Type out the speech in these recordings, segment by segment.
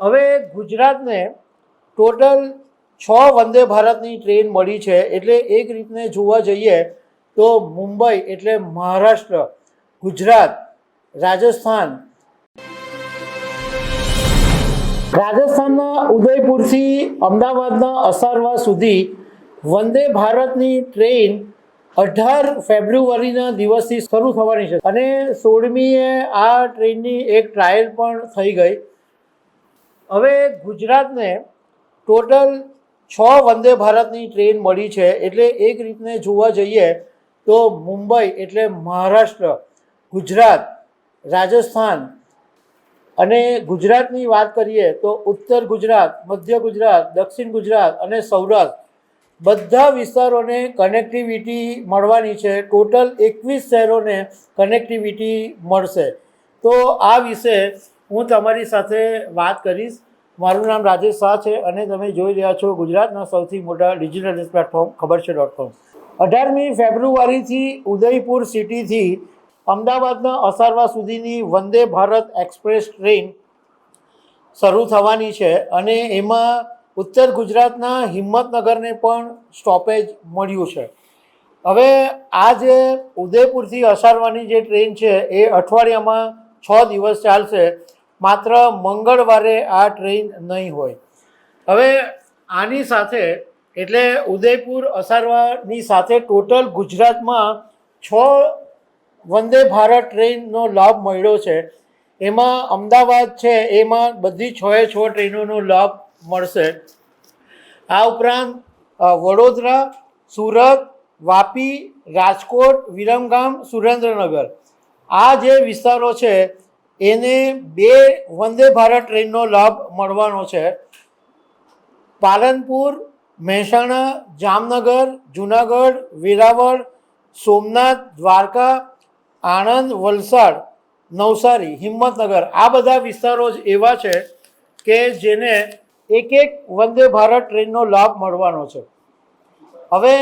હવે ગુજરાતને ટોટલ છ વંદે ભારતની ટ્રેન મળી છે. એટલે એક રીતને જોવા જઈએ તો મુંબઈ એટલે મહારાષ્ટ્ર, ગુજરાત, રાજસ્થાન. રાજસ્થાનના ઉદયપુરથી અમદાવાદના અસારવા સુધી વંદે ભારતની ટ્રેન અઢાર ફેબ્રુઆરીના દિવસથી શરૂ થવાની છે. અને સોળમીએ આ ટ્રેનની એક ટ્રાયલ પણ થઈ ગઈ. હવે ગુજરાતને ટોટલ છ વંદે ભારતની ટ્રેન મળી છે. એટલે એક રીતને જોવા જઈએ તો મુંબઈ એટલે મહારાષ્ટ્ર, ગુજરાત, રાજસ્થાન અને ગુજરાતની વાત કરીએ તો ઉત્તર ગુજરાત, મધ્ય ગુજરાત, દક્ષિણ ગુજરાત અને સૌરાષ્ટ્ર બધા વિસ્તારોને કનેક્ટિવિટી મળવાની છે. ટોટલ એકવીસ શહેરોને કનેક્ટિવિટી મળશે. તો આ વિશે હું તમારી સાથે વાત કરીશ. મારું નામ રાજેશ શાહ છે અને તમે જોઈ રહ્યા છો ગુજરાતના સૌથી મોટા ડિજિટલ પ્લેટફોર્મ, ખબર છે ડોટ કોમ અઢારમી ફેબ્રુઆરીથી ઉદયપુર સિટીથી અમદાવાદના અસારવા સુધીની વંદે ભારત એક્સપ્રેસ ટ્રેન શરૂ થવાની છે અને એમાં ઉત્તર ગુજરાતના હિંમતનગરને પણ સ્ટોપેજ મળ્યું છે. હવે આ જે ઉદયપુરથી અસારવાની જે ટ્રેન છે એ અઠવાડિયામાં છ દિવસ ચાલશે. માત્ર મંગળવારે આ ટ્રેન નહીં હોય. હવે આની સાથે એટલે ઉદયપુર, અસારવાની સાથે ટોટલ ગુજરાતમાં છ વંદે ભારત ટ્રેનનો લાભ મળ્યો છે. એમાં અમદાવાદ છે, એમાં બધી છએ છ ટ્રેનોનો લાભ મળશે. આ ઉપરાંત વડોદરા, સુરત, વાપી, રાજકોટ, વિરમગામ, સુરેન્દ્રનગર. આ જે વિસ્તારો છે એને બે વંદે ભારત ટ્રેનનો લાભ મળવાનો છે. પાલનપુર, મહેસાણા, જામનગર, જુનાગઢ, વેરાવળ, સોમનાથ, દ્વારકા, આણંદ, વલસાડ, નવસારી, હિંમતનગર આ બધા વિસ્તારો જ એવા છે કે જેને એક એક વંદે ભારત ટ્રેનનો લાભ મળવાનો છે. હવે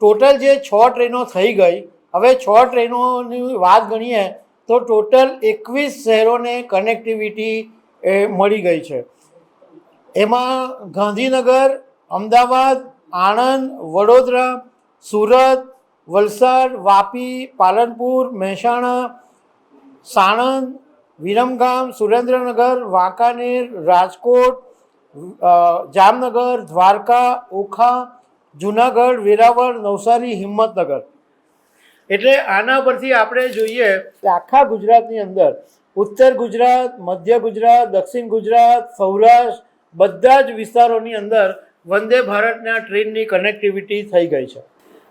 ટોટલ જે છ ટ્રેનો થઈ ગઈ, હવે છ ટ્રેનોની વાત ગણીએ તો ટોટલ એકવીસ શહેરોને કનેક્ટિવિટી એ મળી ગઈ છે. એમાં ગાંધીનગર, અમદાવાદ, આણંદ, વડોદરા, સુરત, વલસાડ, વાપી, પાલનપુર, મહેસાણા, સાણંદ, વિરમગામ, સુરેન્દ્રનગર, વાંકાનેર, રાજકોટ જામનગર, દ્વારકા, ઓખા, જુનાગઢ, વેરાવળ, નવસારી, હિંમતનગર. એટલે આના પરથી આપણે જોઈએ આખા ગુજરાતની અંદર ઉત્તર ગુજરાત, મધ્ય ગુજરાત, દક્ષિણ ગુજરાત, સૌરાષ્ટ્ર બધા જ વિસ્તારોની અંદર વંદે ભારતના ટ્રેનની કનેક્ટિવિટી થઈ ગઈ છે.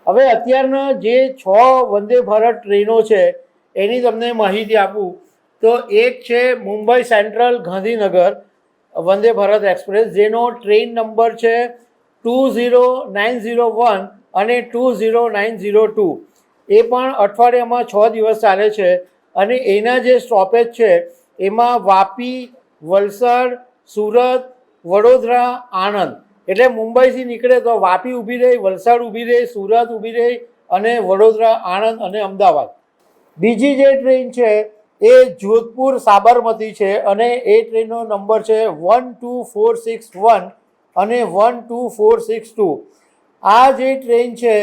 હવે અત્યારના જે છ વંદે ભારત ટ્રેનો છે, એની તમને માહિતી આપું. તો એક છે મુંબઈ સેન્ટ્રલ ગાંધીનગર વંદે ભારત એક્સપ્રેસ, જેનો ટ્રેન નંબર છે two zero nine zero one અને two zero nine zero two. એ પણ અઠવાડિયામાં છ દિવસ ચાલે છે. અને એના જે સ્ટોપેજ છે, એમાં વાપી, વલસાડ, સુરત, વડોદરા, આણંદ. એટલે મુંબઈથી નીકળે તો વાપી ઊભી રહી, વલસાડ ઊભી રહી, સુરત ઊભી રહી અને વડોદરા, આણંદ અને અમદાવાદ. બીજી જે ટ્રેન છે, એ જોધપુર, સાબરમતી છે અને એ ટ્રેનનો નંબર છે one two four six one અને one two four six two. આ જે ટ્રેન છે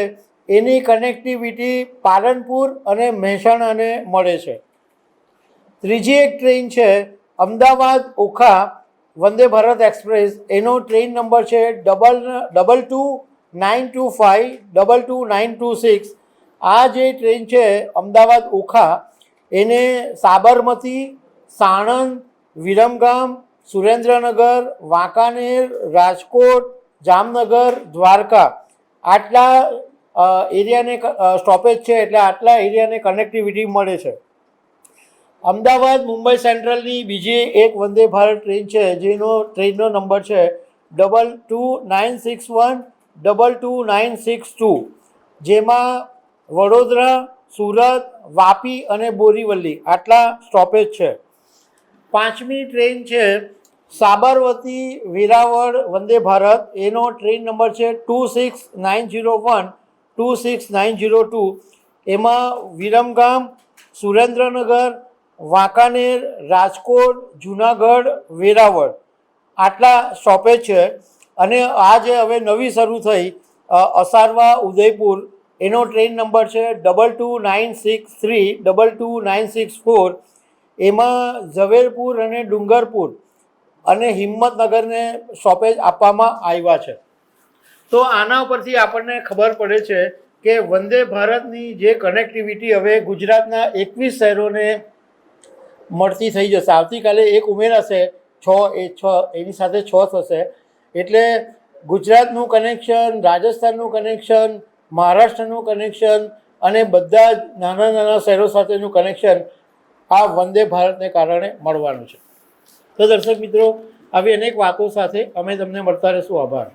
એની કનેક્ટિવિટી પાલનપુર અને મહેસાણાને મળે છે. ત્રીજી એક ટ્રેન છે, અમદાવાદ ઓખા વંદે ભારત એક્સપ્રેસ. એનો ટ્રેન નંબર છે double double two nine two five double two nine two six. આ જે ટ્રેન છે, અમદાવાદ ઓખા, એને સાબરમતી, સાણંદ, વિરમગામ, સુરેન્દ્રનગર, વાંકાનેર, રાજકોટ, જામનગર, દ્વારકા આટલા એરિયાને સ્ટોપેજ છે એટલે આટલા એરિયાને કનેક્ટિવિટી મળે છે. અમદાવાદ, મુંબઈ સેન્ટ્રલની બીજી એક વંદે ભારત ટ્રેન છે, જેનો ટ્રેનનો નંબર છે double two nine six one double two nine six two જેમાં વડોદરા, સુરત, વાપી અને બોરીવલી આટલા સ્ટોપેજ છે. પાંચમી ટ્રેન છે સાબરમતી વેરાવળ વંદે ભારત, એનો ટ્રેન નંબર છે two six nine zero one two six nine zero two, એમાં વિરમગામ, સુરેન્દ્રનગર, વાંકાનેર, રાજકોટ, જુનાગઢ, વેરાવળ આટલા સ્ટોપેજ છે. અને આ જે હવે નવી શરૂ થઈ અસારવા, ઉદયપુર. એનો ટ્રેન નંબર છે double two nine six three double two nine six four એમાં ઝવેરપુર અને ડુંગરપુર અને હિંમતનગરને સ્ટોપેજ આપવામાં આવ્યા છે. તો આના પરથી આપણને ખબર પડે છે કે વંદે ભારતની જે કનેક્ટિવિટી હવે ગુજરાતના એકવીસ શહેરોને મળતી થઈ જશે. આવતીકાલે એક ઉમેરાશે છ એ છ, એની સાથે છ થશે. એટલે ગુજરાતનું કનેક્શન રાજસ્થાનનું કનેક્શન મહારાષ્ટ્રનું કનેક્શન અને બધા જ નાના નાના શહેરો સાથેનું કનેક્શન આ વંદે ભારતને કારણે મળવાનું છે. તો દર્શક મિત્રો, આવી અનેક વાતો સાથે અમે તમને મળતા રહીશું. આભાર.